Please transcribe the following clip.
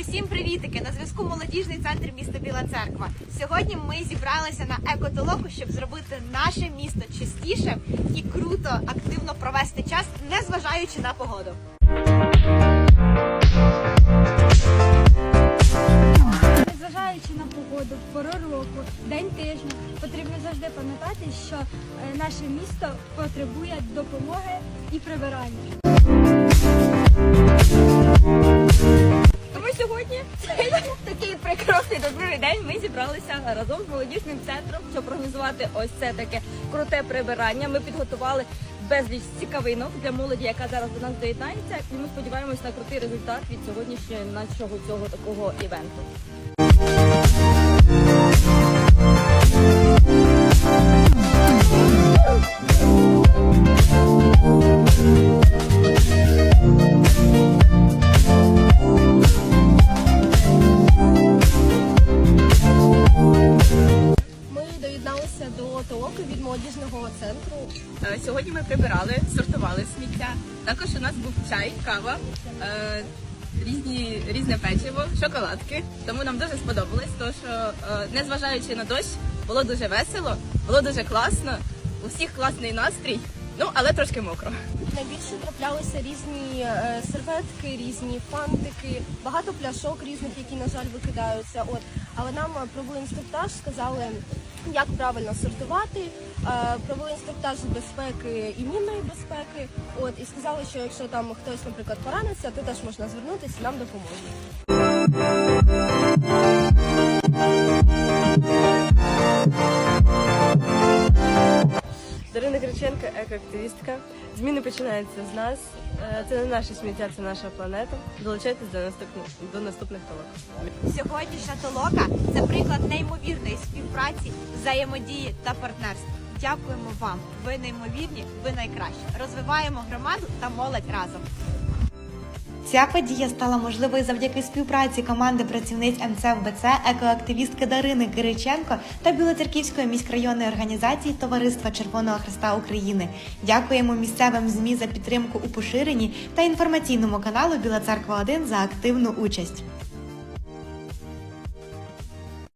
Усім привітики! На зв'язку молодіжний центр міста Біла Церква. Сьогодні ми зібралися на екотолоку, щоб зробити наше місто чистішим і круто, активно провести час, незважаючи на погоду. Незважаючи на погоду, пору року, день тижня, потрібно завжди пам'ятати, що е, наше місто потребує допомоги і прибирання. День. Ми зібралися разом з молодіжним центром, щоб організувати ось це таке круте прибирання. Ми підготували безліч цікавинок для молоді, яка зараз до нас доєднається. І ми сподіваємось на крутий результат від сьогоднішнього нашого цього такого івенту. Молодіжного центру. Е, Сьогодні ми прибирали, сортували сміття. Також у нас був чай, кава, е, різні різне печиво, шоколадки. Тому нам дуже сподобалось, тому що е, незважаючи на дощ, було дуже весело, було дуже класно. У всіх класний настрій, ну але трошки мокро. Найбільше траплялися різні е, серветки, різні фантики, багато пляшок різних, які, на жаль, викидаються. От. Але нам е, провели інструктаж, сказали, як правильно сортувати, е, провели інструктаж безпеки і безпеки. От, і сказали, що якщо там хтось, наприклад, пораниться, то теж можна звернутися, нам допоможуть. Дарина Криченко, екоактивістка. Зміни починаються з нас. Е, Це не наше сміття, це наша планета. Долучайтесь до наступних до наступних толок. Сьогоднішня толока це приклад неймовірної співпраці, взаємодії та партнерства. Дякуємо вам. Ви неймовірні, ви найкращі. Розвиваємо громаду та молодь разом. Ця подія стала можливою завдяки співпраці команди працівниць МЦФБЦ, екоактивістки Дарини Кириченко та Білоцерківської міськрайонної організації Товариства Червоного Христа України. Дякуємо місцевим ЗМІ за підтримку у поширенні та інформаційному каналу Біла Церква 1 за активну участь.